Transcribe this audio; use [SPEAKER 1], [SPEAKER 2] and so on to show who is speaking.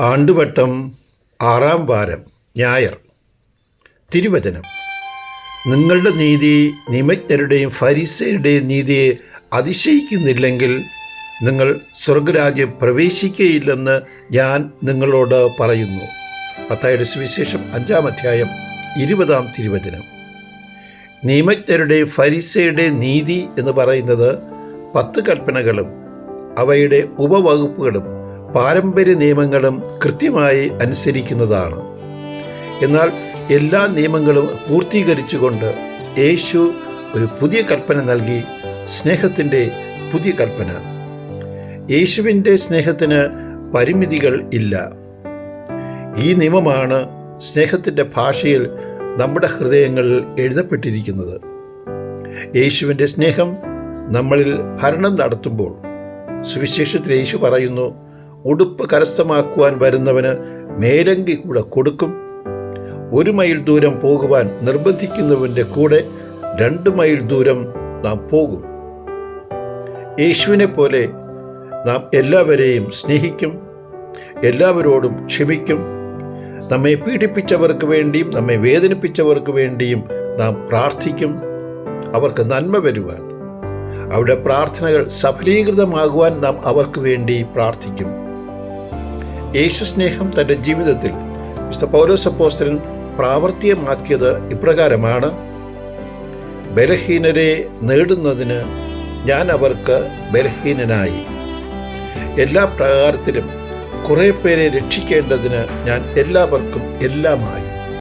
[SPEAKER 1] ആണ്ടുവട്ടം ആറാം വാരം ഞായർ. തിരുവചനം. നിങ്ങളുടെ നീതി നിമജ്ഞരുടെയും ഫരിസയുടെയും നീതിയെ അതിശയിക്കുന്നില്ലെങ്കിൽ നിങ്ങൾ സ്വർഗരാജ്യം പ്രവേശിക്കുകയില്ലെന്ന് ഞാൻ നിങ്ങളോട് പറയുന്നു. പത്തായുടെ സുവിശേഷം അഞ്ചാം അധ്യായം ഇരുപതാം തിരുവചനം. നിയമജ്ഞരുടെയും ഫരിസയുടെ നീതി എന്ന് പറയുന്നത് പത്ത് കൽപ്പനകളും അവയുടെ ഉപവകുപ്പുകളും പാരമ്പര്യ നിയമങ്ങളും കൃത്യമായി അനുസരിക്കുന്നതാണ്. എന്നാൽ എല്ലാ നിയമങ്ങളും പൂർത്തീകരിച്ചുകൊണ്ട് യേശു ഒരു പുതിയ കൽപ്പന നൽകി സ്നേഹത്തിന്റെ പുതിയ കൽപ്പന. യേശുവിന്റെ സ്നേഹത്തിന് പരിമിതികൾ ഇല്ല. ഈ നിയമമാണ് സ്നേഹത്തിന്റെ ഭാഷയിൽ നമ്മുടെ ഹൃദയങ്ങളിൽ എഴുതപ്പെട്ടിരിക്കുന്നത്. യേശുവിന്റെ സ്നേഹം നമ്മളിൽ ഭരണം നടത്തുമ്പോൾ സുവിശേഷത്തിൽ യേശു പറയുന്നു ഉടുപ്പ് കരസ്ഥമാക്കുവാൻ വരുന്നവന് മേലങ്കി കൂടെ കൊടുക്കും. ഒരു മൈൽ ദൂരം പോകുവാൻ നിർബന്ധിക്കുന്നവന്റെ കൂടെ രണ്ട് മൈൽ ദൂരം നാം പോകും. യേശുവിനെ പോലെ നാം എല്ലാവരെയും സ്നേഹിക്കും എല്ലാവരോടും ക്ഷമിക്കും. നമ്മെ പീഡിപ്പിച്ചവർക്ക് വേണ്ടിയും നമ്മെ വേദനിപ്പിച്ചവർക്ക് വേണ്ടിയും നാം പ്രാർത്ഥിക്കും. അവർക്ക് നന്മ വരുവാൻ അവരുടെ പ്രാർത്ഥനകൾ സഫലീകൃതമാകുവാൻ നാം അവർക്ക് വേണ്ടി പ്രാർത്ഥിക്കും. യേശു സ്നേഹം തന്റെ ജീവിതത്തിൽ മിസ്റ്റർ പൗലോസപ്പോസ്റ്റലൻ പ്രാവർത്തികമാക്കിയത് ഇപ്രകാരമാണ്. ബലഹീനരെ നേടുന്നതിന് ഞാൻ അവർക്ക് ബലഹീനനായി. എല്ലാ പ്രകാരത്തിലും കുറേ പേരെ രക്ഷിക്കേണ്ടതിന് ഞാൻ എല്ലാവർക്കും എല്ലാമായി.